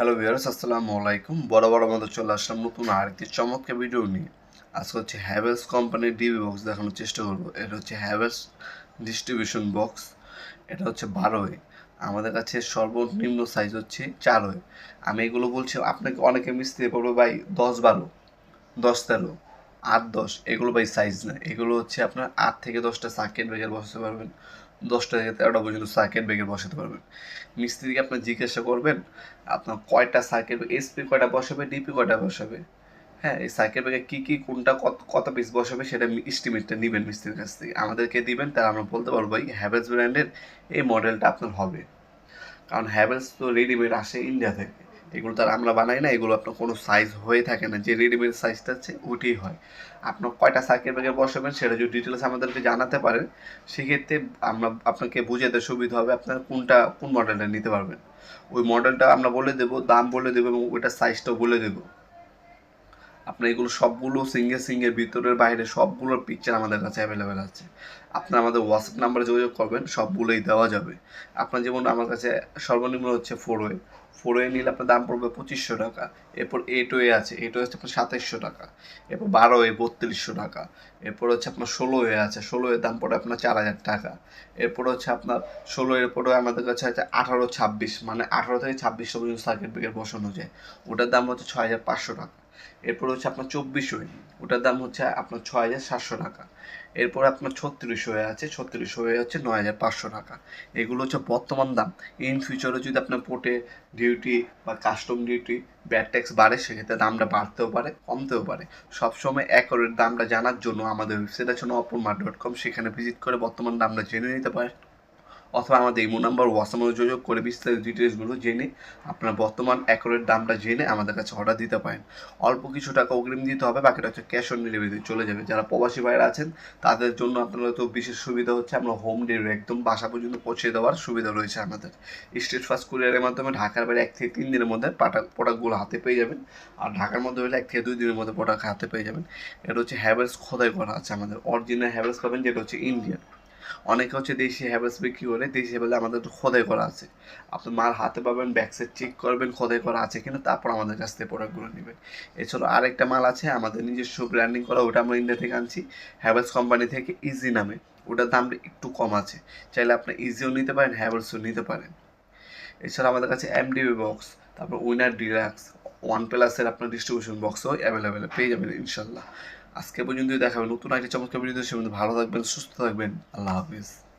Hello viewers আসসালামু আলাইকুম। বড় বড় মতো চলে আসলাম নতুন আরেকটি চমৎকার ভিডিও নিয়ে। আজকে হচ্ছে হ্যাভেলস কোম্পানির ডিবি বক্স দেখানোর চেষ্টা করব। এটা হচ্ছে হ্যাভেলস ডিস্ট্রিবিউশন বক্স এটা হচ্ছে বারোয় আমাদের কাছে সর্বনিম্ন সাইজ হচ্ছে চারোয় আমি এগুলো বলছি, আপনাকে অনেকে মিস্ত্রি পড়বে ভাই, দশ বারো, দশ তেরো। আট, দশ, এগুলো বাই সাইজ না। এগুলো হচ্ছে আপনার আট থেকে দশটা সার্কিট ব্রেকার বসাতে পারবেন। দশটা থেকে তেরোটা পর্যন্ত সার্কিট ব্রেকার বসাতে পারবেন। মিস্ত্রিকে আপনার জিজ্ঞাসা করবেন, আপনার কয়টা সার্কিট এসপি কয়টা বসাবে ডিপি কয়টা বসাবে? হ্যাঁ এই সার্কিট ব্রেকার কী কী, কোনটা, কত কত পিস বসাবে সেটা এস্টিমেটটা নেবেন মিস্ত্রির কাছ থেকে। আমাদেরকে দিবেন, তাহলে আমরা বলতে পারব এই হ্যাভেলস ব্র্যান্ডের এই মডেলটা আপনার হবে। কারণ হ্যাভেলস তো রেডিমেড আসে ইন্ডিয়া থেকে। এগুলো তো আমরা বানাই না, এগুলো আপনার কোনো সাইজ হয়ে থাকে না, যে রেডিমেড সাইজটা আছে ওটি হয়। আপনার কয়টা সার্কিট ব্রেকার বসাবেন সেটা যদি ডিটেলস আমাদেরকে জানাতে পারেন, সেক্ষেত্রে আমরা আপনাকে বুঝাতে সুবিধা হবে আপনার কোনটা, কোন মডেলটা নিতে পারবেন। ওই মডেলটা আমরা বলে দেবো, দাম বলে দেবো এবং ওইটার সাইজটাও বলে দেবো। আপনার এগুলো সবগুলো সিঙ্গেল সিঙ্গেল ভিতরের বাইরে সবগুলোর পিকচার আমাদের কাছে অ্যাভেলেবেল আছে। আপনার আমাদের হোয়াটসঅ্যাপ নাম্বারে যোগাযোগ করবেন, সবগুলোই দেওয়া যাবে। আপনার যেমন আমার কাছে সর্বনিম্ন হচ্ছে ফোর ওয়ে ফোর ওয়ে নিলে আপনার দাম পড়বে পঁচিশশো টাকা। এরপর এইট ওয়ে আছে এইট ওয়ে হচ্ছে আপনার সাতাইশশো টাকা। এরপর বারো ওয়ে বত্রিশশো টাকা। এরপর হচ্ছে আপনার ষোলো ওয়ে আছে, ষোলো এর দাম পড়ে আপনার চার হাজার টাকা। এরপর হচ্ছে আপনার ষোলো এর পরে আমাদের কাছে আছে আঠারো ছাব্বিশ মানে আঠারো থেকে ছাব্বিশশো পর্যন্ত সার্কিট ব্রেকার বসানো যায়। ওটার দাম হচ্ছে ছয় হাজার পাঁচশো টাকা। এরপর হচ্ছে আপনার চব্বিশ ওয়ে ওটার দাম হচ্ছে আপনার ছয় হাজার সাতশো টাকা। এরপর আপনার ছত্রিশ হয়ে আছে, ছত্রিশ হয়ে হচ্ছে নয় হাজার পাঁচশো টাকা। এগুলো হচ্ছে বর্তমান দাম। ইন ফিউচারে যদি আপনার পোর্টে ডিউটি বা কাস্টম ডিউটি ব্যাড ট্যাক্স বাড়ে, সেক্ষেত্রে দামটা বাড়তেও পারে, কমতেও পারে। সবসময় অ্যাকোরেট দামটা জানার জন্য আমাদের ওয়েবসাইট আছে অপরমার ডট কম সেখানে ভিজিট করে বর্তমান দামটা জেনে নিতে পারেন। অথবা আমাদের ইমো নাম্বার হোয়াটসঅ্যাপে যোগাযোগ করে বিস্তারিত ডিটেলসগুলো জেনে আপনার বর্তমান অ্যাকোরেট দামটা জেনে আমাদের কাছে অর্ডার দিতে পারেন। অল্প কিছু টাকা অগ্রিম দিতে হবে, বাকিটা হচ্ছে ক্যাশ অন ডেলিভারিতে চলে যাবে। যারা প্রবাসী বাইরে আছেন, তাদের জন্য আপনারা তো বিশেষ সুবিধা হচ্ছে আমরা হোম ডেলিভারি একদম বাসা পর্যন্ত পৌঁছে দেওয়ার সুবিধা রয়েছে আমাদের। স্টেট ফার্স্ট কুরিয়ারের মাধ্যমে ঢাকার বাইরে এক থেকে তিন দিনের মধ্যে পাটা প্রোডাক্টগুলো হাতে পেয়ে যাবেন। আর ঢাকার মধ্যে হলে এক থেকে দুই দিনের মধ্যে প্রোডাক্ট হাতে পেয়ে যাবেন। এটা হচ্ছে হ্যাভেলস খোদাই করা আছে আমাদের। অরিজিনাল হ্যাভেলস পাবেন, যেটা হচ্ছে ইন্ডিয়ান অনেকে হচ্ছে দেশি হ্যাভেলস বিক্রি করে, দেশি হ্যাভেলস আমাদের খোদাই করা আছে। আপনি মাল হাতে পাবেন ব্যাকসাইড চেক করবেন, খোদাই করা আছে কিনা, তারপর আমাদের কাছ থেকে প্রোডাক্টগুলো নেবেন। এছাড়াও আরেকটা মাল আছে, আমাদের নিজস্ব ব্র্যান্ডিং করা, ওটা আমরা ইন্ডিয়া থেকে আনছি, হ্যাভেলস কোম্পানি থেকে ইজি নামে। ওটার দাম একটু কম আছে, চাইলে আপনি ইজিও নিতে পারেন, হ্যাভেলসও নিতে পারেন। এছাড়া আমাদের কাছে এমডিবি বক্স তারপর উইনার ডিলাক্স ওয়ান প্লাসের আপনার ডিস্ট্রিবিউশন বক্সও অ্যাভেলেবেল পেয়ে যাবেন ইনশাল্লাহ। আজকে পর্যন্ত দেখাবেন নতুন একটা চমৎকার পর্যন্ত সে ভালো থাকবেন সুস্থ থাকবেন। আল্লাহ হাফিজ।